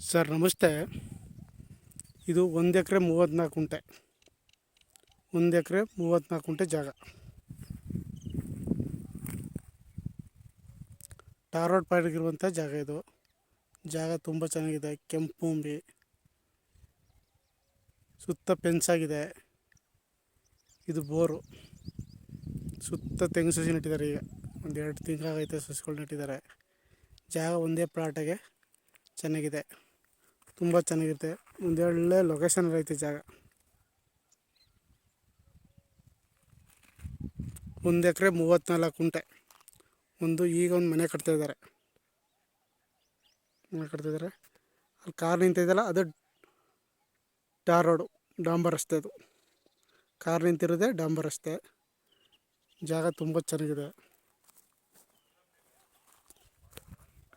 Sir, ನಮಸ್ತೆ. ಇದು ಒಂದು ಎಕರೆ ಮೂವತ್ತ್ನಾಲ್ಕು ಕುಂಟೆ ಒಂದು ಎಕರೆ ಮೂವತ್ತ್ನಾಲ್ಕು ಕುಂಟೆ ಜಾಗ. ಟಾರ್ ರೋಡ್ ಪಾಡಿಗಿರುವಂಥ ಜಾಗ ಇದು. ಜಾಗ ತುಂಬ ಚೆನ್ನಾಗಿದೆ. ಕೆಂಪು ಭೂಮಿ ಸುತ್ತ ಪೆನ್ಸ್ ಆಗಿದೆ. ಇದು ಬೋರು. ಸುತ್ತ ತೆಂಗು ಸಸಿ ನೆಟ್ಟಿದ್ದಾರೆ ಈಗ. ಒಂದು ಎರಡು ತಿಂಗಳಾಗೈತೆ ಸಸಿಗಳು ನೆಟ್ಟಿದ್ದಾರೆ. ಜಾಗ ಒಂದೇ ಪ್ಲಾಟಾಗೆ ಚೆನ್ನಾಗಿದೆ. ತುಂಬ ಚೆನ್ನಾಗಿರುತ್ತೆ. ಒಂದು ಒಳ್ಳೆ ಲೊಕೇಶನ್ ಐತೆ ಜಾಗ. ಒಂದು ಎಕರೆ ಮೂವತ್ತ್ನಾಲ್ಕು ಕುಂಟೆ ಒಂದು ಈಗ ಒಂದು ಮನೆ ಕಟ್ತಾಯಿದ್ದಾರೆ ಮನೆ ಕಟ್ತಿದ್ದಾರೆ ಅಲ್ಲಿ ಕಾರ್ ನಿಂತಿದ್ದಲ್ಲ ಅದು ಟಾರ್ ರೋಡು, ಡಾಂಬರ್ ರಸ್ತೆ ಅದು. ಕಾರ್ ನಿಂತಿರೋದೇ ಡಾಂಬರ್ ರಸ್ತೆ. ಜಾಗ ತುಂಬ ಚೆನ್ನಾಗಿದೆ.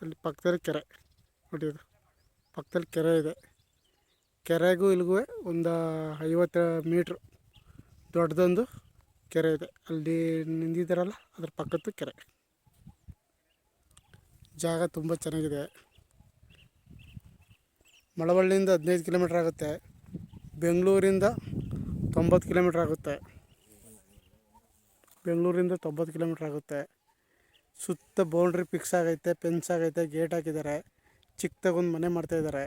ಅಲ್ಲಿ ಪಕ್ಕದಲ್ಲಿ ಕೆರೆ. ನೋಡಿ ಅದು. ಪಕ್ಕದಲ್ಲಿ ಕೆರೆ ಇದೆ. ಕೆರೆಗೂ ಇಲ್ಲಿಗೂ ಒಂದು ಐವತ್ತು ಮೀಟ್ರ್ ದೊಡ್ಡದೊಂದು ಕೆರೆ ಇದೆ. ಅಲ್ಲಿ ನಿಂದಿದ್ದಾರಲ್ಲ ಅದ್ರ ಪಕ್ಕದ್ದು ಕೆರೆ. ಜಾಗ ತುಂಬ ಚೆನ್ನಾಗಿದೆ. ಮಳವಳ್ಳಿಯಿಂದ ಹದಿನೈದು ಕಿಲೋಮೀಟ್ರ್ ಆಗುತ್ತೆ. ಬೆಂಗಳೂರಿಂದ ತೊಂಬತ್ತು ಕಿಲೋಮೀಟ್ರ್ ಆಗುತ್ತೆ. ಬೆಂಗಳೂರಿಂದ ತೊಂಬತ್ತು ಕಿಲೋಮೀಟ್ರ್ ಆಗುತ್ತೆ. ಸುತ್ತ ಬೌಂಡ್ರಿ ಫಿಕ್ಸ್ ಆಗೈತೆ ಪೆನ್ಸ್ ಆಗೈತೆ ಗೇಟ್ ಹಾಕಿದ್ದಾರೆ. ಚಿಕ್ಕದಾಗೊಂದು ಮನೆ ಮಾಡ್ತಾಯಿದ್ದಾರೆ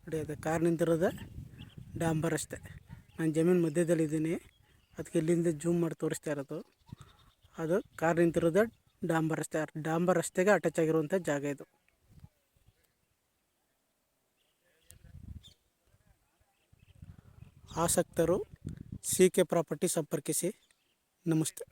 ನೋಡಿ, ಅದೇ ಕಾರ್ ನಿಂತಿರೋದೆ ಡಾಂಬರ್ ಅಷ್ಟೆ. ನಾನು ಜಮೀನು ಮಧ್ಯದಲ್ಲಿದ್ದೀನಿ ಅದಕ್ಕೆ ಇಲ್ಲಿಂದ ಜೂಮ್ ಮಾಡಿ ತೋರಿಸ್ತಾ ಇರೋದು. ಅದು ಕಾರ್ ನಿಂತಿರೋದೆ ಡಾಂಬರ್ ರಸ್ತೆ ಡಾಂಬರ್ ರಸ್ತೆಗೆ ಅಟ್ಯಾಚ್ ಆಗಿರುವಂಥ ಜಾಗ ಇದು. ಆಸಕ್ತರು ಸಿ ಕೆ ಪ್ರಾಪರ್ಟಿ ಸಂಪರ್ಕಿಸಿ. ನಮಸ್ತೆ.